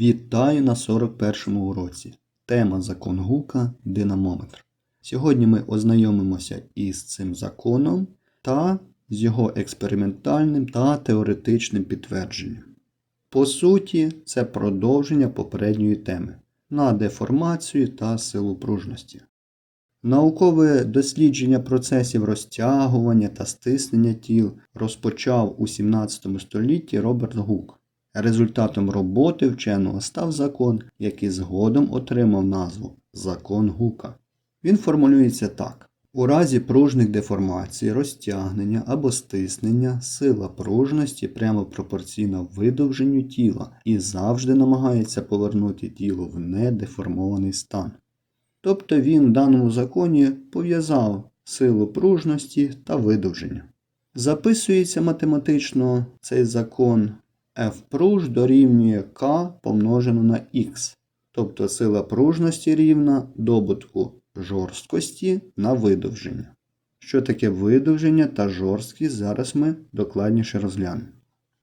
Вітаю на 41-му уроці. Тема закон Гука динамометр. Сьогодні ми ознайомимося із цим законом та з його експериментальним та теоретичним підтвердженням. По суті, це продовження попередньої теми на деформацію та силу пружності. Наукове дослідження процесів розтягування та стиснення тіл розпочав у 17 столітті Роберт Гук. Результатом роботи вченого став закон, який згодом отримав назву Закон Гука. Він формулюється так: у разі пружних деформацій, розтягнення або стиснення сила пружності прямо пропорційна видовженню тіла і завжди намагається повернути тіло в недеформований стан. Тобто він в даному законі пов'язав силу пружності та видовження. Записується математично цей закон F пруж дорівнює K помножено на X, тобто сила пружності рівна добутку жорсткості на видовження. Що таке видовження та жорсткість, зараз ми докладніше розглянемо.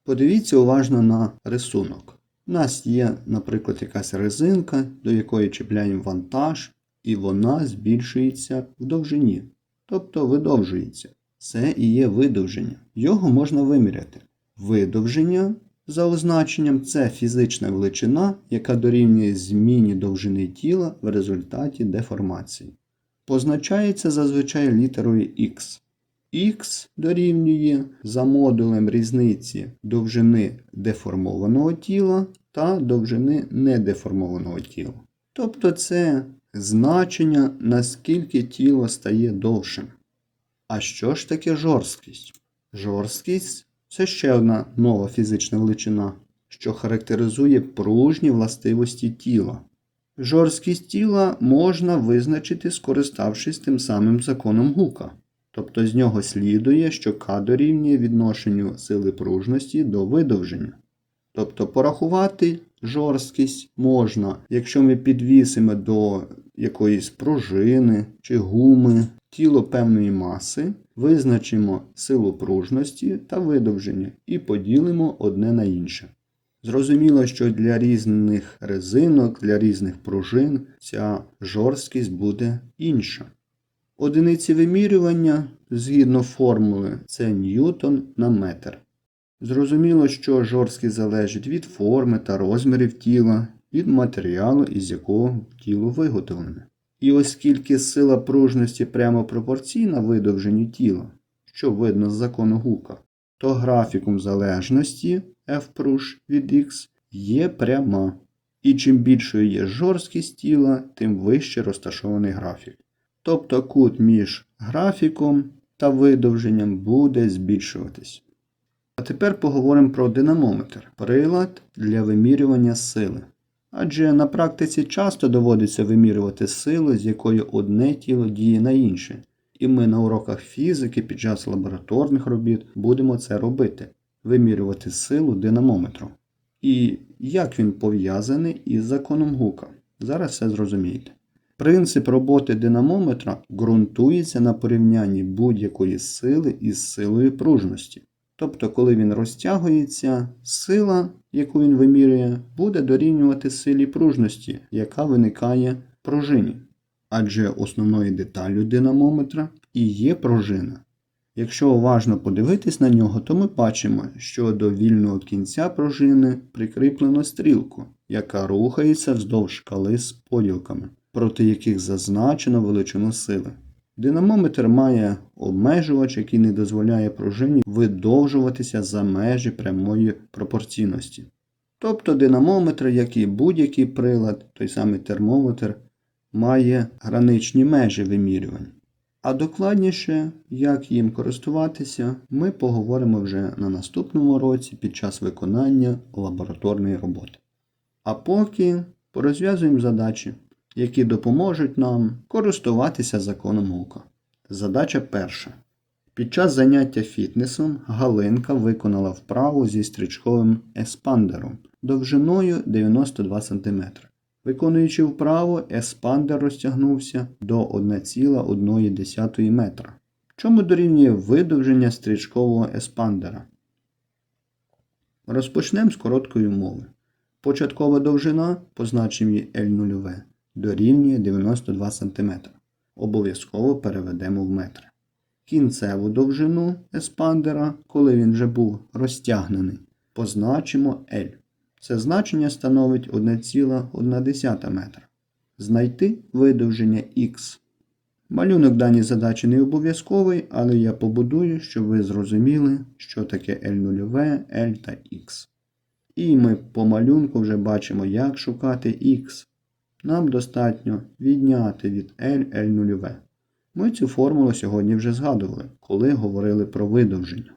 Подивіться уважно на рисунок. У нас є, наприклад, якась резинка, до якої чіпляємо вантаж, і вона збільшується в довжині, тобто видовжується. Це і є видовження. Його можна виміряти. Видовження за означенням це фізична величина, яка дорівнює зміні довжини тіла в результаті деформації. Позначається зазвичай літерою X. X дорівнює за модулем різниці довжини деформованого тіла та довжини недеформованого тіла. Тобто це значення, наскільки тіло стає довшим. А що ж таке жорсткість? Жорсткість це ще одна нова фізична величина, що характеризує пружні властивості тіла. Жорсткість тіла можна визначити, скориставшись тим самим законом Гука. Тобто з нього слідує, що К дорівнює відношенню сили пружності до видовження. Тобто порахувати жорсткість можна, якщо ми підвісимо до якоїсь пружини чи гуми тіло певної маси, визначимо силу пружності та видовження і поділимо одне на інше. Зрозуміло, що для різних резинок, для різних пружин ця жорсткість буде інша. Одиниці вимірювання згідно формули це ньютон на метр. Зрозуміло, що жорсткість залежить від форми та розмірів тіла, від матеріалу, із якого тіло виготовлене. І оскільки сила пружності прямо пропорційна видовженню тіла, що видно з закону Гука, то графіком залежності F пруж від X є пряма. І чим більшою є жорсткість тіла, тим вище розташований графік. Тобто кут між графіком та видовженням буде збільшуватись. А тепер поговоримо про динамометр прилад для вимірювання сили. Адже на практиці часто доводиться вимірювати силу, з якою одне тіло діє на інше. І ми на уроках фізики під час лабораторних робіт будемо це робити вимірювати силу динамометру. І як він пов'язаний із законом Гука. Зараз все зрозумієте. Принцип роботи динамометра ґрунтується на порівнянні будь-якої сили із силою пружності. Тобто, коли він розтягується, сила, яку він вимірює, буде дорівнювати силі пружності, яка виникає в пружині. Адже основною деталлю динамометра і є пружина. Якщо уважно подивитись на нього, то ми бачимо, що до вільного кінця пружини прикріплено стрілку, яка рухається вздовж шкали з поділками, проти яких зазначено величину сили. Динамометр має обмежувач, який не дозволяє пружині видовжуватися за межі прямої пропорційності. Тобто динамометр, як і будь-який прилад, той самий термометр, має граничні межі вимірювань. А докладніше, як їм користуватися, ми поговоримо вже на наступному році під час виконання лабораторної роботи. А поки порозв'язуємо задачі які допоможуть нам користуватися законом Гука. Задача перша. Під час заняття фітнесом Галинка виконала вправу зі стрічковим еспандером довжиною 92 см. Виконуючи вправу, еспандер розтягнувся до 1,1 метра. Чому дорівнює видовження стрічкового еспандера? Розпочнемо з короткої мови. Початкова довжина, позначимо її L0, дорівнює 92 см. Обов'язково переведемо в метри. Кінцеву довжину еспандера, коли він вже був розтягнений, позначимо L. Це значення становить 1,1 метра. Знайти видовження Х. Малюнок даній задачі не обов'язковий, але я побудую, щоб ви зрозуміли, що таке L0, L та X. І ми по малюнку вже бачимо, як шукати X. Нам достатньо відняти від L L0. Ми цю формулу сьогодні вже згадували, коли говорили про видовження.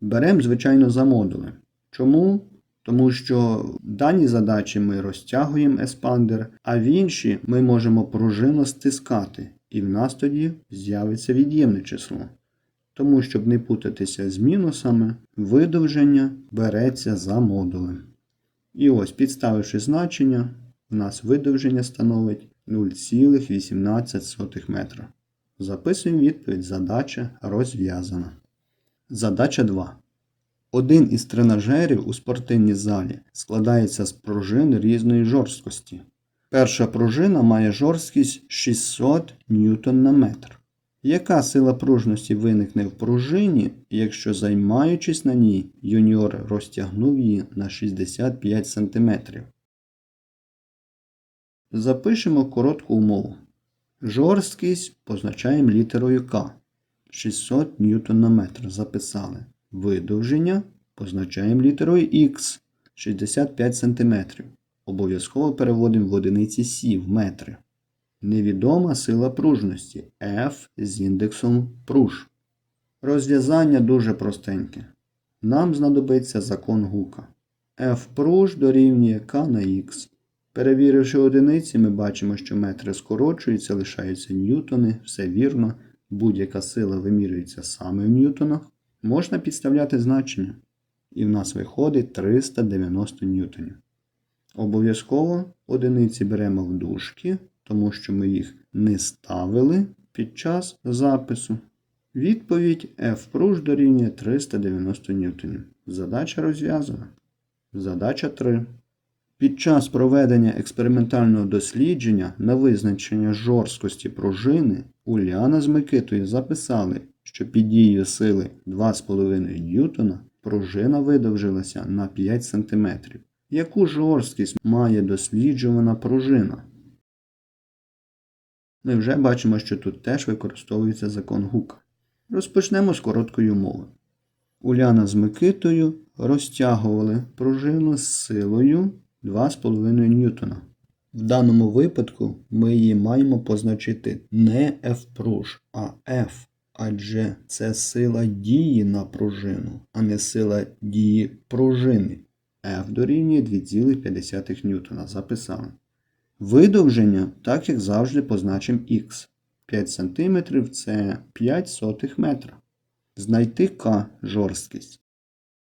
Беремо, звичайно, за модули. Чому? Тому що в даній задачі ми розтягуємо еспандер, а в інші ми можемо пружину стискати, і в нас тоді з'явиться від'ємне число. Тому, щоб не путатися з мінусами, видовження береться за модулем. І ось, підставивши значення, у нас видовження становить 0,18 метра. Записуємо відповідь. Задача розв'язана. Задача 2. Один із тренажерів у спортивній залі складається з пружин різної жорсткості. Перша пружина має жорсткість 600 ньютон на метр. Яка сила пружності виникне в пружині, якщо займаючись на ній, юніор розтягнув її на 65 см? Запишемо коротку умову. Жорсткість позначаємо літерою К. 600 ньютон на метр записали. Видовження позначаємо літерою Х 65 см. Обов'язково переводимо в одиниці Сі в метри. Невідома сила пружності F з індексом пруж. Розв'язання дуже простеньке. Нам знадобиться закон гука. F пруж дорівнює К на Х. Перевіривши одиниці, ми бачимо, що метри скорочуються, лишаються ньютони, все вірно, будь-яка сила вимірюється саме в ньютонах. Можна підставляти значення. І в нас виходить 390 ньютонів. Обов'язково одиниці беремо в дужки, тому що ми їх не ставили під час запису. Відповідь F пруж дорівнює 390 ньютонів. Задача розв'язана. Задача 3. Під час проведення експериментального дослідження на визначення жорсткості пружини Уляна з Микитою записали, що під дією сили 2,5 ньютона пружина видовжилася на 5 см. Яку жорсткість має досліджувана пружина? Ми вже бачимо, що тут теж використовується закон Гука. Розпочнемо з короткої мови. Уляна з Микитою розтягували пружину з силою 2,5 ньютона. В даному випадку ми її маємо позначити не F пруж, а F, адже це сила дії на пружину, а не сила дії пружини. F дорівнює 2,5 ньютона. Записали. Видовження, так як завжди, позначимо Х. 5 см це 5 сотих метра. Знайти К жорсткість.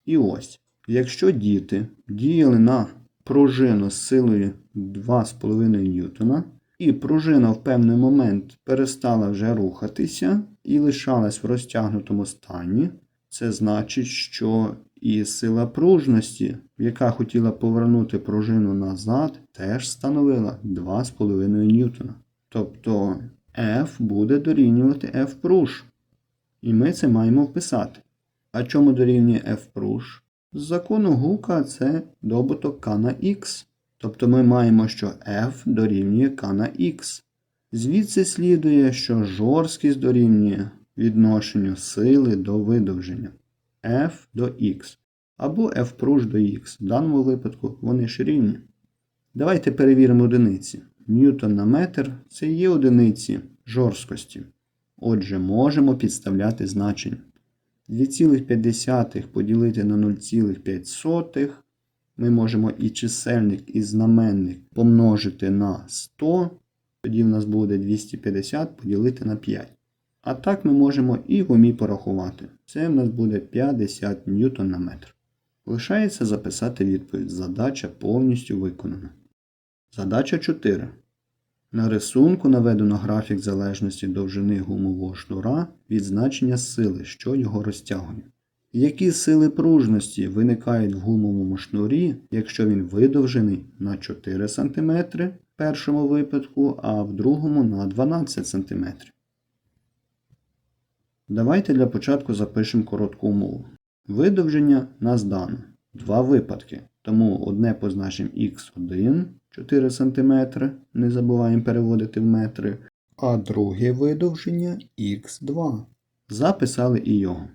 І ось, якщо діти діяли на пружину з силою 2,5 ньютона, і пружина в певний момент перестала вже рухатися і лишалась в розтягнутому стані, це значить, що і сила пружності, яка хотіла повернути пружину назад, теж становила 2,5 ньютона. Тобто F буде дорівнювати F пруж. І ми це маємо вписати. А чому дорівнює F пруж? З закону Гука це добуток К на Х. Тобто ми маємо, що F дорівнює К на Х. Звідси слідує, що жорсткість дорівнює відношенню сили до видовження F до X. Або F пруж до X. В даному випадку вони ж рівні. Давайте перевіримо одиниці. Ньютон на метр це є одиниці жорсткості. Отже, можемо підставляти значення. 2,5 поділити на 0,5. Ми можемо і чисельник, і знаменник помножити на 100. Тоді в нас буде 250 поділити на 5. А так ми можемо і в умі порахувати. Це в нас буде 50 ньютон на метр. Лишається записати відповідь. Задача повністю виконана. Задача 4. На рисунку наведено графік залежності довжини гумового шнура від значення сили, що його розтягує. Які сили пружності виникають в гумовому шнурі, якщо він видовжений на 4 см в першому випадку, а в другому на 12 см? Давайте для початку запишемо коротку умову. Видовження нас дано. Два випадки. Тому одне позначимо x1 4 см, не забуваємо переводити в метри, а друге видовження x2. Записали і його.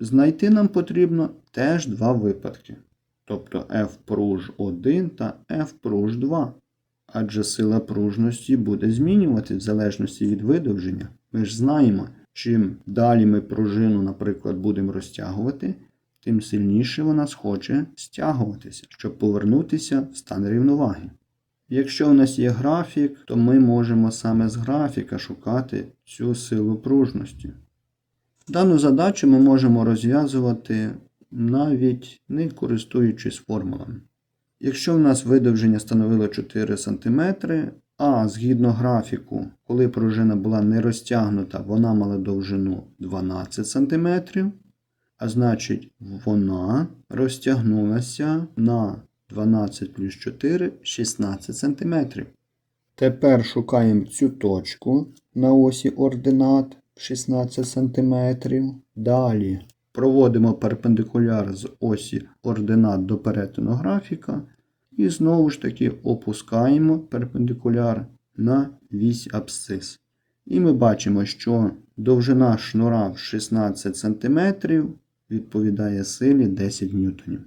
Знайти нам потрібно теж два випадки. Тобто f пруж 1 та f пруж 2. Адже сила пружності буде змінювати в залежності від видовження. Ми ж знаємо, чим далі ми пружину, наприклад, будемо розтягувати, тим сильніше вона схоче стягуватися, щоб повернутися в стан рівноваги. Якщо у нас є графік, то ми можемо саме з графіка шукати цю силу пружності. Дану задачу ми можемо розв'язувати навіть не користуючись формулами. Якщо в нас видовження становило 4 см, а згідно графіку, коли пружина була не розтягнута, вона мала довжину 12 см, а значить, вона розтягнулася на 12 плюс 4 16 см. Тепер шукаємо цю точку на осі ординат 16 см. Далі проводимо перпендикуляр з осі ординат до перетину графіка. І знову ж таки опускаємо перпендикуляр на вісь абсцис. І ми бачимо, що довжина шнура в 16 см відповідає силі 10 ньютонів.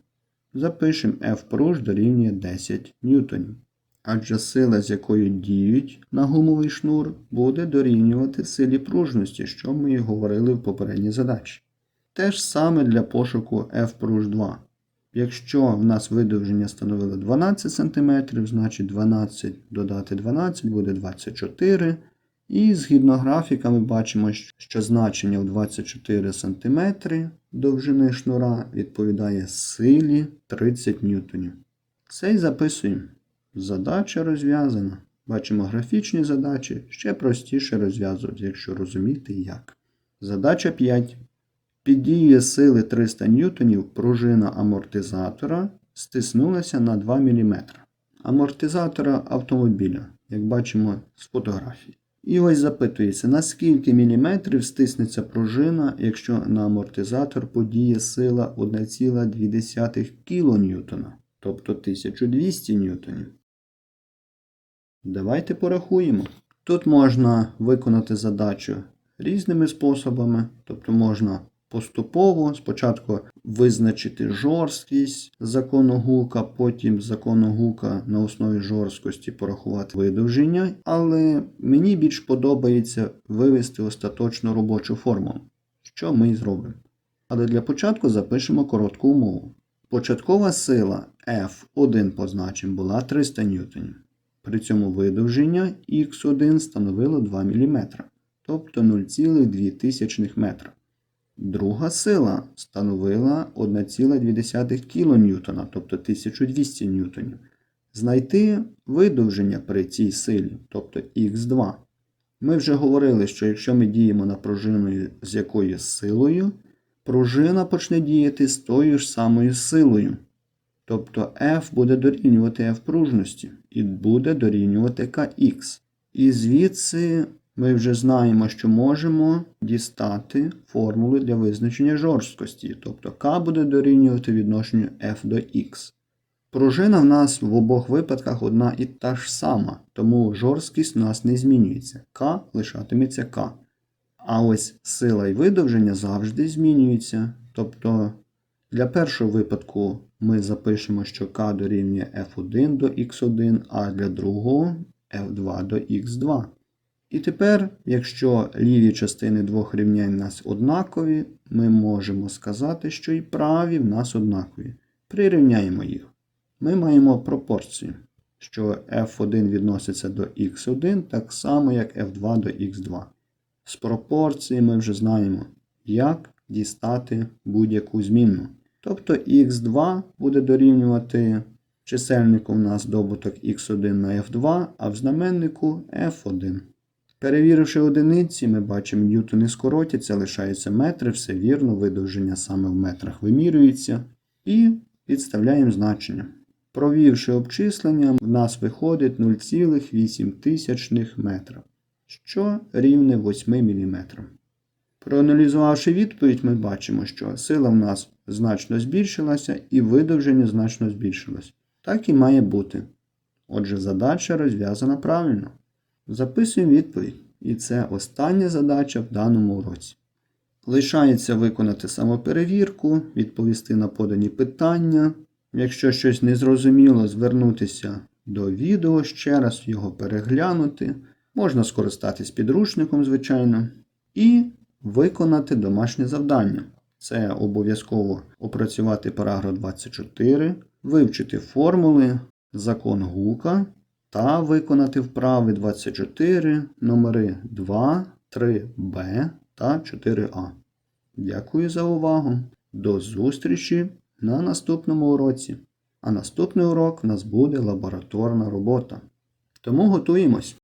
Запишемо F пруж дорівнює 10 ньютонів. Адже сила, з якою діють на гумовий шнур, буде дорівнювати силі пружності, що ми і говорили в попередній задачі. Те ж саме для пошуку F пруж 2. Якщо в нас видовження становило 12 см, значить 12 додати 12 буде 24 І згідно графіка ми бачимо, що значення в 24 см довжини шнура відповідає силі 30 ньютонів. Це й записуємо. Задача розв'язана. Бачимо графічні задачі, ще простіше розв'язувати, якщо розуміти як. Задача 5. Під дією сили 300 ньютонів пружина амортизатора стиснулася на 2 мм. Амортизатора автомобіля, як бачимо з фотографії. І ось запитується, на скільки міліметрів стиснеться пружина, якщо на амортизатор подіє сила 1,2 кН, тобто 1200 ньютонів. Давайте порахуємо. Тут можна виконати задачу різними способами, тобто можна поступово спочатку визначити жорсткість закону Гука, потім закону Гука на основі жорсткості порахувати видовження, але мені більш подобається вивести остаточну робочу формулу, що ми і зробимо. Але для початку запишемо коротку умову. Початкова сила F1 позначимо була 300 ньютонів. При цьому видовження Х1 становило 2 мм, тобто 0,2 метра. Друга сила становила 1,2 кН, тобто 1200 ньютонів. Знайти видовження при цій силі, тобто Х2. Ми вже говорили, що якщо ми діємо на пружину з якоюсь силою, пружина почне діяти з тою ж самою силою. Тобто F буде дорівнювати F пружності і буде дорівнювати Kx. І звідси ми вже знаємо, що можемо дістати формулу для визначення жорсткості. Тобто K буде дорівнювати відношенню F до X. Пружина в нас в обох випадках одна і та ж сама, тому жорсткість у нас не змінюється. К лишатиметься К. А ось сила і видовження завжди змінюються. Тобто для першого випадку ми запишемо, що К дорівнює F1 до X1, а для другого F2 до X2. І тепер, якщо ліві частини двох рівнянь у нас однакові, ми можемо сказати, що і праві в нас однакові. Прирівняємо їх. Ми маємо пропорцію, що F1 відноситься до X1 так само, як F2 до X2. З пропорції ми вже знаємо, як дістати будь-яку змінну. Тобто X2 буде дорівнювати чисельнику у нас добуток X1 на F2, а в знаменнику F1. Перевіривши одиниці, ми бачимо, ньютони скоротяться, лишаються метри, все вірно, видовження саме в метрах вимірюється. І підставляємо значення. Провівши обчислення, в нас виходить 0,8 тисячних метра, що рівне 8 мм. Проаналізувавши відповідь, ми бачимо, що сила в нас значно збільшилася і видовження значно збільшилось. Так і має бути. Отже, задача розв'язана правильно. Записуємо відповідь. І це остання задача в даному уроці. Лишається виконати самоперевірку, відповісти на подані питання. Якщо щось незрозуміло, звернутися до відео ще раз його переглянути. Можна скористатись підручником, звичайно, і виконати домашнє завдання. Це обов'язково опрацювати параграф 24, вивчити формули, закон Гука та виконати вправи 24, номери 2, 3b та 4а. Дякую за увагу. До зустрічі на наступному уроці. А наступний урок в нас буде лабораторна робота. Тому готуємось.